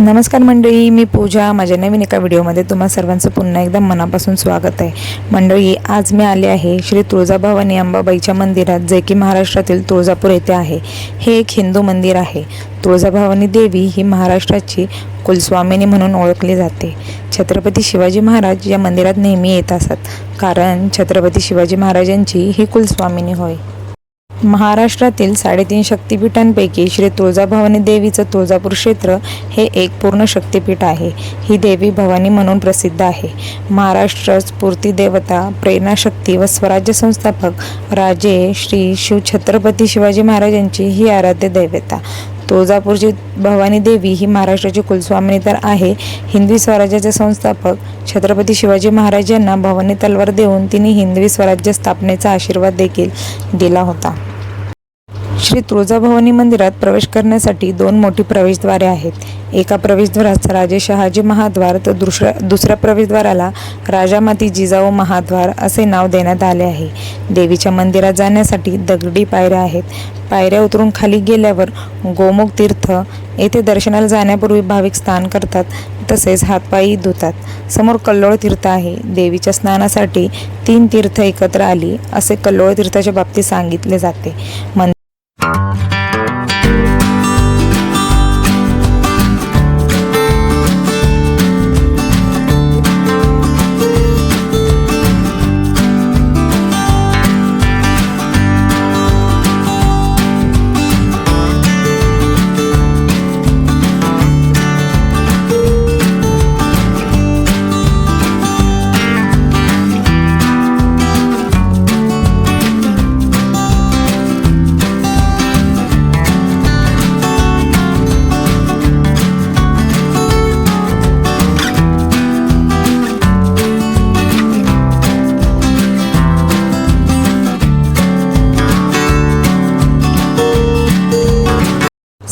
नमस्कार मंडळी मी पूजा. माझ्या नवीन एका व्हिडिओमध्ये तुम्हा सर्वांचं पुन्हा एकदा मनापासून स्वागत आहे. मंडळी आज मी आले आहे श्री तुळजाभवानी अंबाबाईच्या मंदिरात जे की महाराष्ट्रातील तुळजापूर येथे आहे. हे एक हिंदू मंदिर आहे. तुळजाभवानी देवी ही महाराष्ट्राची कुलस्वामिनी म्हणून ओळखली जाते. छत्रपती शिवाजी महाराज या मंदिरात नेहमी येत असत कारण छत्रपती शिवाजी महाराजांची ही कुलस्वामिनी होय. महाराष्ट्रातील साडेतीन शक्तिपीठांपैकी श्री तुळजाभवानी देवीचं तुळजापूर क्षेत्र हे एक पूर्ण शक्तिपीठ आहे. ही देवी भवानी म्हणून प्रसिद्ध आहे. महाराष्ट्र स्फूर्ती देवता प्रेरणाशक्ती व स्वराज्य संस्थापक राजे श्री शिव छत्रपती शिवाजी महाराजांची ही आराध्य दैवता. तुळजापूरची भवानी देवी ही महाराष्ट्राची कुलस्वामिनी तर आहे. हिंदवी स्वराज्याचे संस्थापक छत्रपती शिवाजी महाराज यांना भवानी तलवार देऊन तिने हिंदवी स्वराज्य स्थापनेचा आशीर्वाद देखील दिला होता. श्री तुळजाभवानी मंदिरात प्रवेश करण्यासाठी दोन मोठी प्रवेशद्वारे आहेत. एका प्रवेशद्वारास राजे शहाजी महाद्वार तर दुसऱ्या दुसऱ्या प्रवेशद्वाराला राजामाती जिजाऊ महाद्वार असे नाव देण्यात आले आहे. देवीच्या मंदिरात जाण्यासाठी दगडी पायऱ्या आहेत. पायऱ्या उतरून खाली गेल्यावर गोमुख तीर्थ येथे दर्शनाला जाण्यापूर्वी भाविक स्नान करतात तसेच हातपायी धुतात. समोर कल्लोळ तीर्थ आहे. देवीच्या स्नानासाठी तीन तीर्थ एकत्र आली असे कल्लोळ तीर्थाच्या बाबतीत सांगितले जाते. मन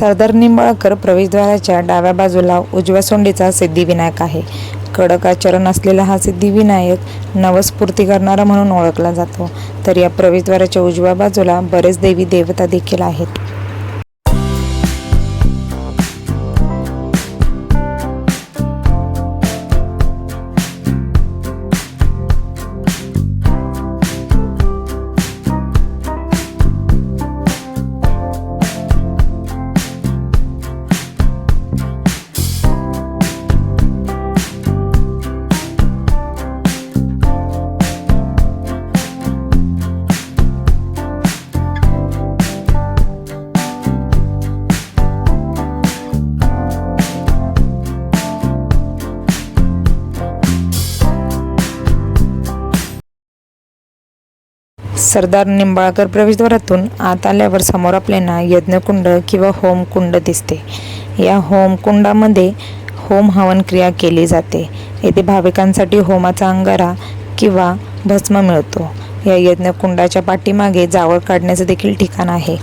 सरदार निंबाळकर प्रवेशद्वाराच्या डाव्या बाजूला उजव्या सोंडीचा सिद्धिविनायक आहे. कडक आचरण असलेला हा सिद्धिविनायक नवस्फूर्ती करणारा म्हणून ओळखला जातो. तर या प्रवेशद्वाराच्या उजव्या बाजूला बरेच देवी देवता देखील आहेत. सरदार निंबाळकर प्रवेशद्वारातून आत आल्यावर समोर आपल्याला यज्ञकुंड किंवा होमकुंड दिसते. या होमकुंडामध्ये होम हवन क्रिया केली जाते. येथे भाविकांसाठी होमाचा अंगारा किंवा भस्म मिळतो. या यज्ञकुंडाच्या पाठीमागे जावळ काढण्याचं देखील ठिकाण आहे.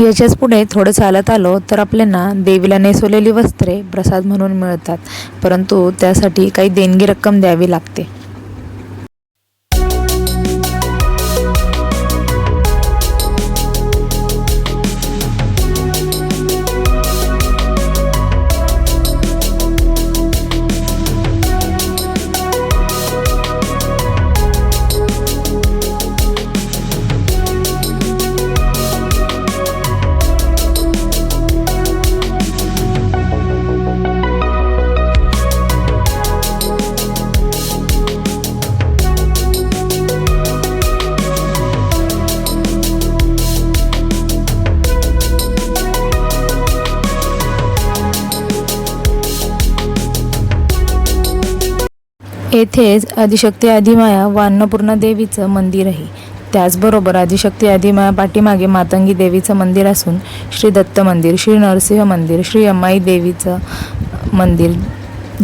याच्याच पुढे थोडं चालत आलो तर आपल्याला देवीला नेसवलेली वस्त्रे प्रसाद म्हणून मिळतात. परंतु त्यासाठी काही देणगी रक्कम द्यावी लागते. येथेच आदिशक्ती आदिमाया व अन्नपूर्णा देवीचं मंदिर आहे त्याचबरोबर आदिशक्ती आदिमाया पाठीमागे मातंगी देवीचं मंदिर असून श्री दत्त मंदिर श्री नरसिंह मंदिर श्री अम्माई देवीचं मंदिर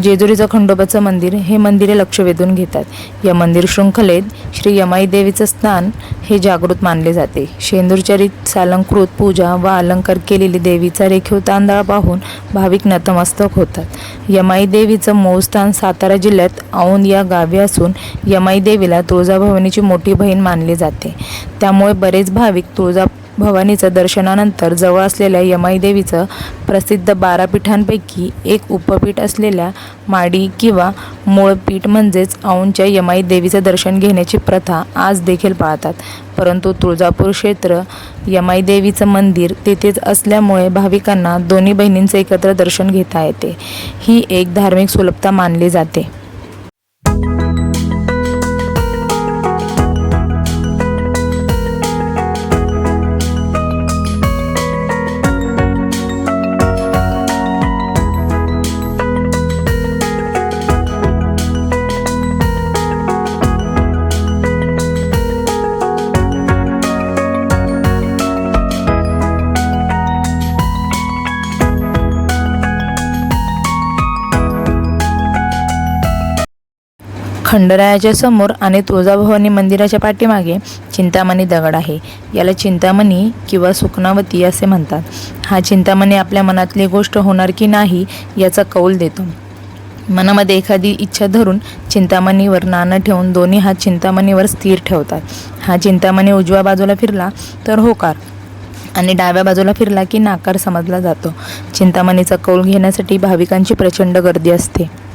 जेजुरीचं खंडोबाचं मंदिर हे मंदिरे लक्ष वेधून घेतात. या मंदिर शृंखलेत श्री यमाई देवीचं स्थान हे जागृत मानले जाते. शेंदूरचरित सालंकृत पूजा व अलंकार केलेली देवीचा रेखीव तांदळा पाहून भाविक नतमस्तक होतात. यमाई देवीचं मूळ स्थान सातारा जिल्ह्यात औंद या गावी असून यमाई देवीला तुळजाभवानीची मोठी बहीण मानली जाते. त्यामुळे बरेच भाविक तुळजा भवानीचं दर्शनानंतर जवळ असलेल्या यमाई देवीचं प्रसिद्ध बारा पीठांपैकी एक उपपीठ असलेल्या माडी किंवा मूळपीठ म्हणजेच औंच्या यमाई देवीचं दर्शन घेण्याची प्रथा आज देखील पाळतात. परंतु तुळजापूर क्षेत्र यमाई देवीचं मंदिर तेथेच असल्यामुळे भाविकांना दोन्ही बहिणींचं एकत्र दर्शन घेता येते. ही एक धार्मिक सुलभता मानली जाते. खंडरायाच्या समोर आणि तुळजाभवानी मंदिराच्या पाठीमागे चिंतामणी दगड आहे. याला चिंतामणी किंवा सुखनावती असे म्हणतात. हा चिंतामणी आपल्या मनातली गोष्ट होणार की नाही याचा कौल देतो. मनामध्ये एखादी इच्छा धरून चिंतामणीवर नाणं ठेवून दोन्ही हात चिंतामणीवर स्थिर ठेवतात. हा चिंतामणी उजव्या बाजूला फिरला तर होकार आणि डाव्या बाजूला फिरला की नाकार समजला जातो. चिंतामणीचा कौल घेण्यासाठी भाविकांची प्रचंड गर्दी असते.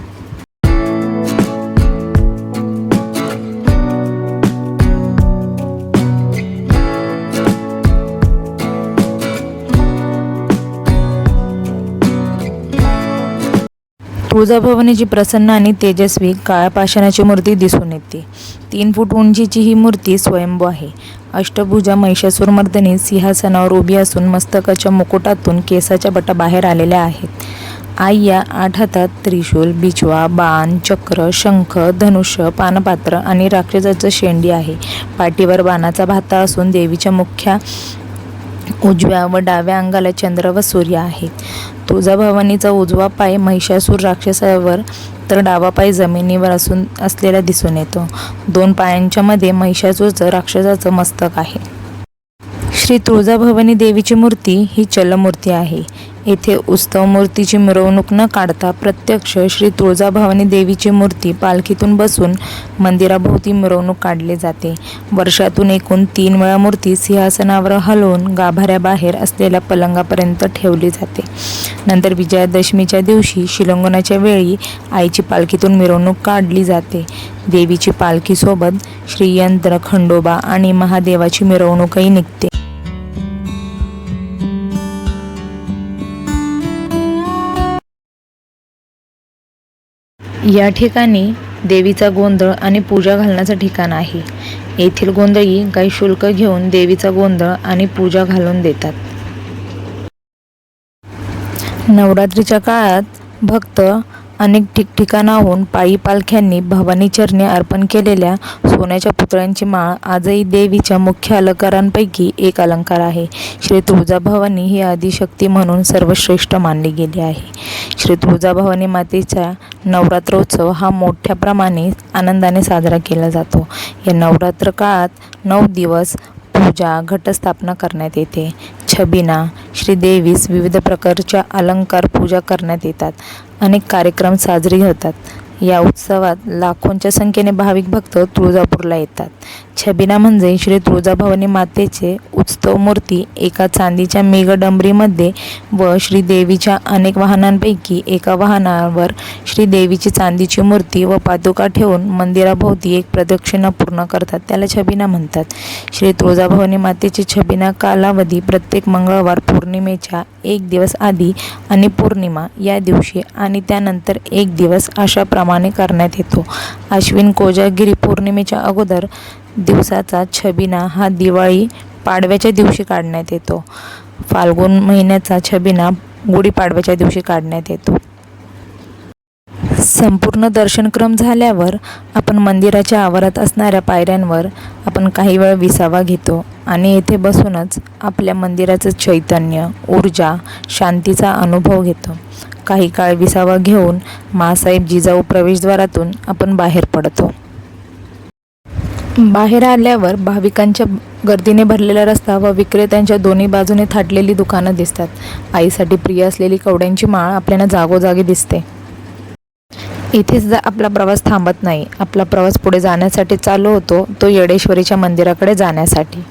तुळजाभवानीची प्रसन्न आणि तेजस्वी काळ्या पाषाणाची मूर्ती दिसून येते. तीन फूट उंचीची ही मूर्ती स्वयंभू आहे. अष्टभुजा महिषासुरमर्दिनी सिंहासनावर उभी असून मस्तकाच्या मुकुटातून केसाच्या बटा बाहेर आलेल्या आहेत. आई या आठ हातात त्रिशूल बिचवा बाण चक्र शंख धनुष्य पानपात्र आणि राक्षसाचं शेंडी आहे. पाठीवर बाणाचा भाता असून देवीच्या मुख्या उजव्या व डाव्या अंगाला चंद्र व सूर्य आहे. तुळजाभवानीचा उजवा पाय महिषासूर राक्षसावर तर डावा पाय जमिनीवर असून असलेला दिसून येतो. दोन पायांच्या मध्ये महिषासूरचं राक्षसाचं मस्तक आहे. श्री तुळजाभवानी देवीची मूर्ती ही चलमूर्ती आहे. येथे उत्सव मूर्तीची मिरवणूक न काढता प्रत्यक्ष श्री तुळजाभवानी देवीची मूर्ती पालखीतून बसून मंदिराभोवती मिरवणूक काढली जाते. वर्षातून एकूण तीन वेळा मूर्ती सिंहासनावर हलवून गाभाऱ्याबाहेर असलेल्या पलंगापर्यंत ठेवली जाते. नंतर विजयादशमीच्या दिवशी शिलंगणाच्या वेळी आईची पालखीतून मिरवणूक काढली जाते. देवीची पालखीसोबत श्रीयंत्र खंडोबा आणि महादेवाची मिरवणूकही निघते. या ठिकाणी देवीचा गोंधळ आणि पूजा घालण्याचं ठिकाण आहे. येथील गोंधळी काही शुल्क घेऊन देवीचा गोंधळ आणि पूजा घालून देतात. नवरात्रीच्या काळात भक्त अनेक ठिकठिकाणाहून पायी पालख्यांनी भवानी चरणी अर्पण केलेल्या सोन्याच्या पुतळ्यांची माळ आजही देवीच्या मुख्य अलंकारांपैकी एक अलंकार आहे. श्री तुळजाभवानी ही आदिशक्ती म्हणून सर्वश्रेष्ठ मानली गेली आहे. श्री तुळजाभवानी मातेचा नवरात्रोत्सव हा मोठ्या प्रमाणे आनंदाने साजरा केला जातो. या नवरात्र काळात नऊ दिवस पूजा घटस्थापना करण्यात येते. छबिना श्रीदेवीस विविध प्रकारच्या अलंकार पूजा करण्यात येतात. अनेक कार्यक्रम साजरे होतात. या उत्सवात लाखोंच्या संख्येने भाविक भक्त तुळजापूरला येतात. छबिना म्हणजे श्री तुळजाभवानी मातेचे उत्सव मूर्ती एका चांदीच्या मेघडंबरीमध्ये व श्रीदेवीच्या अनेक वाहनांपैकी एका वाहनावर श्रीदेवीची चांदीची मूर्ती व पादुका ठेवून मंदिराभोवती एक प्रदक्षिणा पूर्ण करतात. त्याला छबिना म्हणतात. श्री तुळजाभवानी मातेची छबिना कालावधी प्रत्येक मंगळवार पौर्णिमेच्या एक दिवस आधी आणि पौर्णिमा या दिवशी आणि त्यानंतर एक दिवस अशाप्रमाणे करण्यात येतो. अश्विन कोजागिरी पौर्णिमेच्या अगोदर दिवसाचा छबिना हा दिवाळी पाडव्याच्या दिवशी काढण्यात येतो. फाल्गुन महिन्याचा छबिना गुढीपाडव्याच्या दिवशी काढण्यात येतो. संपूर्ण दर्शनक्रम झाल्यावर आपण मंदिराच्या आवारात असणाऱ्या पायऱ्यांवर आपण काही वेळ विसावा घेतो आणि येथे बसूनच आपल्या मंदिराचं चैतन्य ऊर्जा शांतीचा अनुभव घेतो. काही काळ विसावा घेऊन मासाहेब जिजाऊ प्रवेशद्वारातून आपण बाहेर पडतो. बाहेर आल्यावर भाविकांच्या गर्दीने भरलेला रस्ता व विक्रेत्यांच्या दोन्ही बाजूने थाटलेली दुकानं दिसतात. आईसाठी प्रिय असलेली कवड्यांची माळ आपल्याला जागोजागी दिसते. इथेच जा आपला प्रवास थांबत नाही. आपला प्रवास पुढे जाण्यासाठी चालू होतो तो येडेश्वरीच्या मंदिराकडे जाण्यासाठी.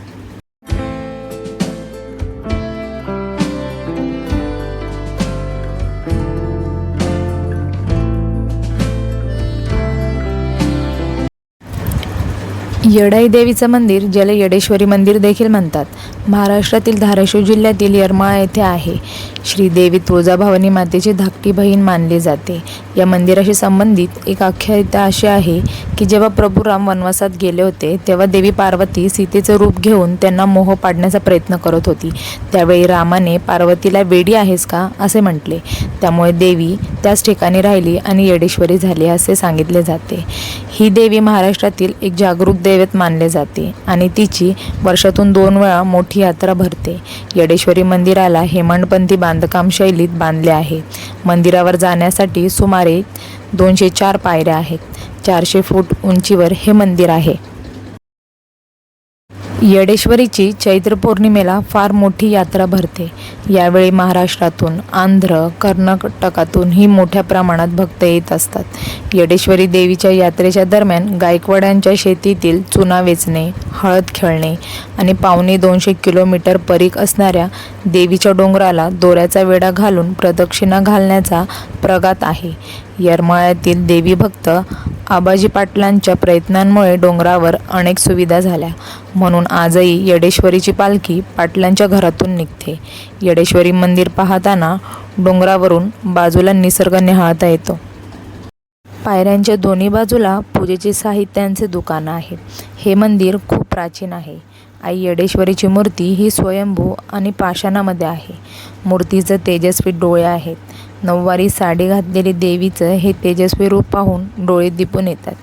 येडाई देवीचं मंदिर ज्याला येडेश्वरी मंदिर देखील म्हणतात. महाराष्ट्रातील धाराशिव जिल्ह्यातील यरमाळा येथे आहे. श्रीदेवी तुळजाभवानी मातेची धाकटी बहीण मानली जाते. या मंदिराशी संबंधित एक आख्यायिता अशी आहे की जेव्हा प्रभू राम वनवासात गेले होते तेव्हा देवी पार्वती सीतेचं रूप घेऊन त्यांना मोह पाडण्याचा प्रयत्न करत होती. त्यावेळी रामाने पार्वतीला वेडी आहेस का? असे म्हटले. त्यामुळे देवी त्याच ठिकाणी राहिली आणि येडेश्वरी झाली असे सांगितले जाते. ही देवी महाराष्ट्रातील एक जागरूक दैवत मानले जाते आणि तिची वर्षातून दोन वेळा मोठी यात्रा भरते. येडेश्वरी मंदिराला हेमाडपंथी बांधकाम शैलीत बांधले आहे. मंदिरावर जाण्यासाठी सुमारे दोनशे चार पायऱ्या आहेत. चारशे फूट उंचीवर हे मंदिर आहे. येडेश्वरीची चैत्र पौर्णिमेला फार मोठी यात्रा भरते. यावेळी महाराष्ट्रातून आंध्र कर्नाटकातून ही मोठ्या प्रमाणात भक्त येत असतात. येडेश्वरी देवीच्या यात्रेच्या दरम्यान गायकवाडांच्या शेतीतील चुना वेचणे हळद खेळणे आणि पावणे दोनशे किलोमीटर परीख असणाऱ्या देवीच्या डोंगराला दोऱ्याचा वेढा घालून प्रदक्षिणा घालण्याचा प्रघात आहे. येरमाळ्यातील देवी भक्त आबाजी पाटलांच्या प्रयत्नांमुळे डोंगरावर अनेक सुविधा झाल्या. म्हणून आजही येडेश्वरीची पालखी पाटलांच्या घरातून निघते. येडेश्वरी मंदिर पाहताना डोंगरावरून बाजूला निसर्ग निहाळता येतो. पायऱ्यांच्या दोन्ही बाजूला पूजेचे साहित्यांचे दुकानं आहे. हे मंदिर खूप प्राचीन आहे. आई येडेश्वरीची मूर्ती ही स्वयंभू आणि पाषाणामध्ये आहे. मूर्तीचं तेजस्वी डोळे आहेत. नऊवारी साडी घातलेली देवीचं हे तेजस्वी रूप पाहून डोळे दिपून येतात.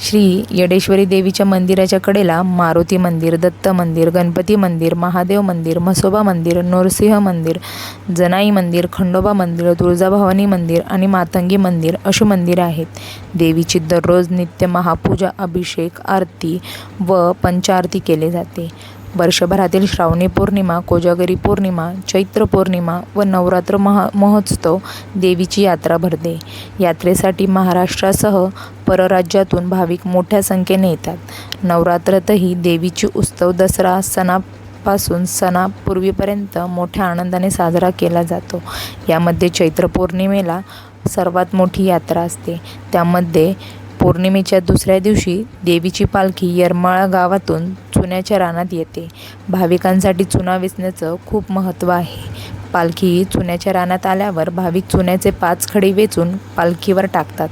श्री येडेश्वरी देवीच्या मंदिराच्या कडेला मारुती मंदिर दत्त मंदिर गणपती मंदिर महादेव मंदिर म्हसोबा मंदिर नरसिंह मंदिर जनाई मंदिर खंडोबा मंदिर तुळजाभवानी मंदिर आणि मातंगी मंदिर अशी मंदिरं आहेत. देवीची दररोज नित्य महापूजा अभिषेक आरती व पंचारती केली जाते. वर्षभरातील श्रावणी पौर्णिमा कोजागरी पौर्णिमा चैत्र पौर्णिमा व नवरात्र महा महोत्सव देवीची यात्रा भरते. यात्रेसाठी महाराष्ट्रासह परराज्यातून भाविक मोठ्या संख्येने येतात. नवरात्रातही देवीची उत्सव दसरा सणापासून सणापूर्वीपर्यंत मोठ्या आनंदाने साजरा केला जातो. यामध्ये चैत्र पौर्णिमेला सर्वात मोठी यात्रा असते. त्यामध्ये पौर्णिमेच्या दुसऱ्या दिवशी देवीची पालखी येरमाळा गावातून चुन्याच्या रानात येते. भाविकांसाठी चुना वेचण्याचं खूप महत्त्व आहे. पालखी चुन्याच्या रानात आल्यावर भाविक चुन्याचे पाच खडे वेचून पालखीवर टाकतात.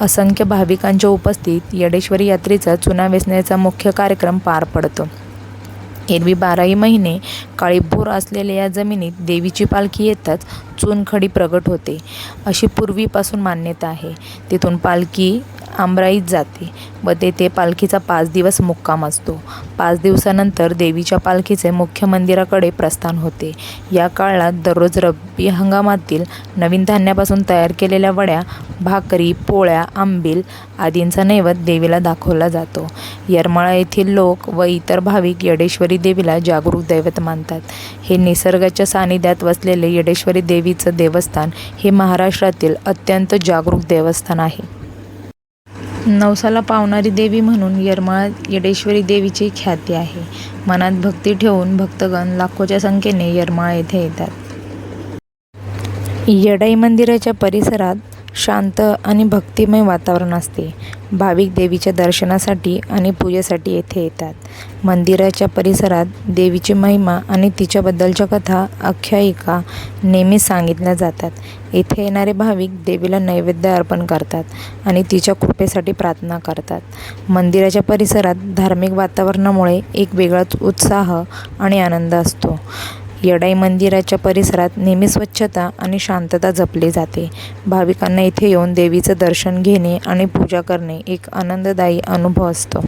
असंख्य भाविकांच्या उपस्थित येडेश्वरी यात्रेचा चुना वेचण्याचा मुख्य कार्यक्रम पार पडतो. एरवी बाराही महिने काळीभोर असलेल्या या जमिनीत देवीची पालखी येताच चुनखडी प्रगट होते अशी पूर्वीपासून मान्यता आहे. तिथून पालखी आमराईत जाते. व तेथे पालखीचा पाच दिवस मुक्काम असतो. पाच दिवसानंतर देवीच्या पालखीचे मुख्य मंदिराकडे प्रस्थान होते. या काळात दररोज रब्बी हंगामातील नवीन धान्यापासून तयार केलेल्या वड्या भाकरी पोळ्या आंबील आदींचा नैवेद्य देवीला दाखवला जातो. येरमाळा येथील लोक व इतर भाविक येडेश्वरी देवीला जागरूक दैवत मानतात. हे निसर्गाच्या सानिध्यात वसलेले येडेश्वरी देवीचं देवस्थान हे महाराष्ट्रातील अत्यंत जागरूक देवस्थान आहे. नवसाला पावणारी देवी म्हणून येरमाळा येडेश्वरी देवीची ख्याती आहे. मनात भक्ती ठेवून भक्तगण लाखोच्या संख्येने येरमाळा येथे येतात. येडाई मंदिराच्या परिसरात शांत आणि भक्तिमय वातावरण असते. भाविक देवीच्या दर्शनासाठी आणि पूजेसाठी येथे येतात. मंदिराच्या परिसरात देवीची महिमा आणि तिच्याबद्दलच्या कथा आख्यायिका नेहमी सांगितल्या जातात. येथे येणारे भाविक देवीला नैवेद्य अर्पण करतात आणि तिच्या कृपेसाठी प्रार्थना करतात. मंदिराच्या परिसरात धार्मिक वातावरणामुळे एक वेगळाच उत्साह आणि आनंद असतो. येडाई मंदिराच्या परिसरात नेहमी स्वच्छता आणि शांतता जपली जाते. भाविकांना इथे येऊन देवीचं दर्शन घेणे आणि पूजा करणे एक आनंददायी अनुभव असतो.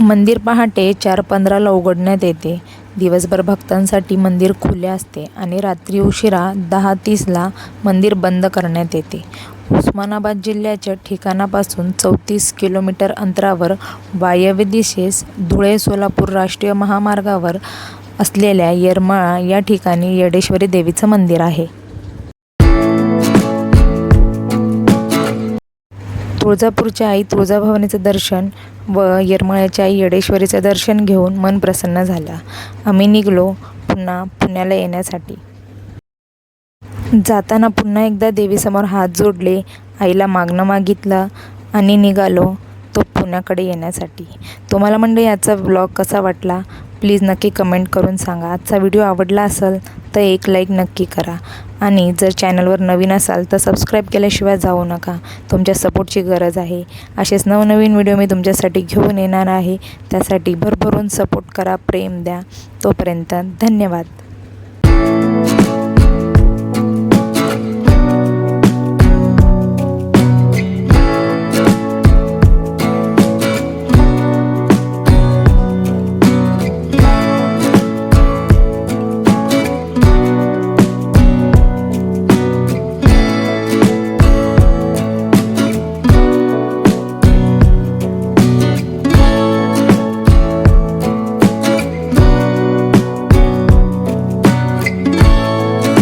मंदिर पहाटे चार पंधराला उघडण्यात येते. दिवसभर भक्तांसाठी मंदिर खुले असते आणि रात्री उशिरा दहा तीसला मंदिर बंद करण्यात येते. उस्मानाबाद जिल्ह्याच्या ठिकाणापासून चौतीस किलोमीटर अंतरावर वायव्य दिशेस धुळे सोलापूर राष्ट्रीय महामार्गावर असलेल्या येरमाळा या ठिकाणी येडेश्वरी देवीचं मंदिर आहे. तुळजापूरच्या आई तुळजाभवानीचं दर्शन व येरमाळ्याच्या आई येडेश्वरीचं दर्शन घेऊन मन प्रसन्न झालं. आम्ही निघलो पुन्हा पुण्याला येण्यासाठी. जाताना पुन्हा एकदा देवीसमोर हात जोडले आईला मागणं मागितलं आणि निघालो तो पुण्याकडे येण्यासाठी. तुम्हाला म्हणजे याचा ब्लॉग कसा वाटला? प्लीज नक्की कमेंट करून सांगा. आजचा व्हिडिओ आवडला असेल तर एक लाईक नक्की करा. आणि जर चॅनलवर नवीन असाल तर सबस्क्राईब केल्याशिवाय जाऊ नका. तुमच्या सपोर्टची गरज आहे. असेच नवनवीन व्हिडिओ मी तुमच्यासाठी घेऊन येणार आहे. त्यासाठी भरभरून सपोर्ट करा प्रेम द्या. तोपर्यंत धन्यवाद.